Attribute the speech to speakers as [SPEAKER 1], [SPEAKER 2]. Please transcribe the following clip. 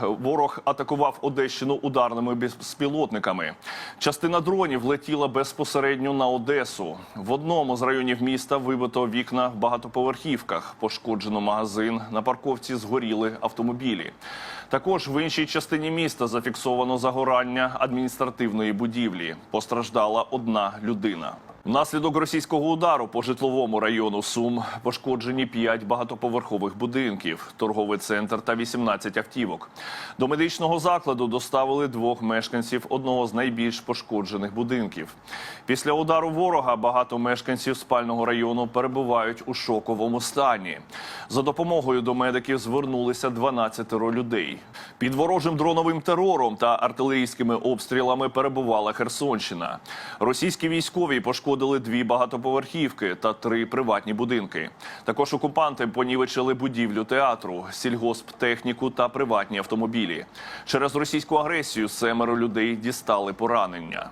[SPEAKER 1] Ворог атакував Одещину ударними безпілотниками. Частина дронів летіла безпосередньо на Одесу. В одному з районів міста вибито вікна в багатоповерхівках, пошкоджено магазин, на парковці згоріли автомобілі. Також в іншій частині міста зафіксовано загорання адміністративної будівлі. Постраждала одна людина. Внаслідок російського удару по житловому району Сум пошкоджені 5 багатоповерхових будинків, торговий центр та 18 автівок. До медичного закладу доставили двох мешканців одного з найбільш пошкоджених будинків. Після удару ворога багато мешканців спального району перебувають у шоковому стані. За допомогою до медиків звернулися 12 людей. Під ворожим дроновим терором та артилерійськими обстрілами перебувала Херсонщина. Російські військові пошкодили дві багатоповерхівки та три приватні будинки. Також окупанти понівечили будівлю театру, сільгосптехніку та приватні автомобілі. Через російську агресію семеро людей дістали поранення.